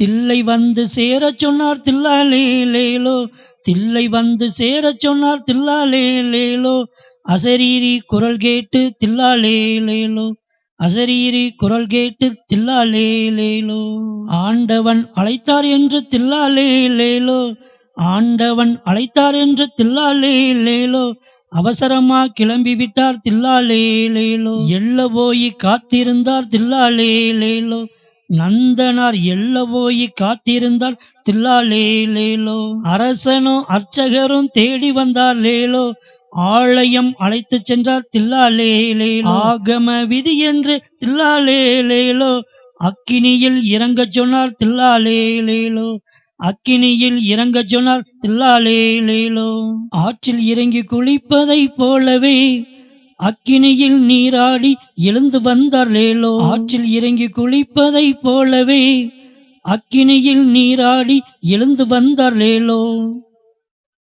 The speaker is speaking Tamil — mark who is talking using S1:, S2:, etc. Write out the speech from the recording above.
S1: தில்லை வந்து சேரச் சொன்னார் தில்லாலே லேலோ தில்லை வந்து சேரச் சொன்னார் தில்லாலே லேலோ அசரீரி குரல் கேட்டு தில்லாலே லேலோ அசரீரி குரல் கேட்டு தில்லாலே லேலோ ஆண்டவன் அழைத்தார் என்று தில்லாலே லேலோ ஆண்டவன் அழைத்தார் என்று தில்லாலே லேலோ அவசரமா கிளம்பி விட்டார் தில்லாலே லேலோ எல்ல போய் காத்திருந்தார் தில்லாலே லேலோ நந்தனார் எல்ல போய் காத்திருந்தார் தில்லாலே லேலோ அரசனும் அர்ச்சகரும் தேடி வந்தார் லேலோ ஆலயம் அழைத்து சென்றார் தில்லாலே லேலோ ஆகம விதி என்று தில்லாலே லேலோ அக்கினியில் இறங்க சொன்னார் தில்லாலே லேலோ அக்கினியில் இறங்க சொன்னார் தில்லாலே லேலோ ஆற்றில் இறங்கி குளிப்பதைப் போலவே அக்கினியில் நீராடி எழுந்து வந்தார் லேலோ ஆற்றில் இறங்கி குளிப்பதைப் போலவே அக்கினியில் நீராடி எழுந்து வந்தார் லேலோ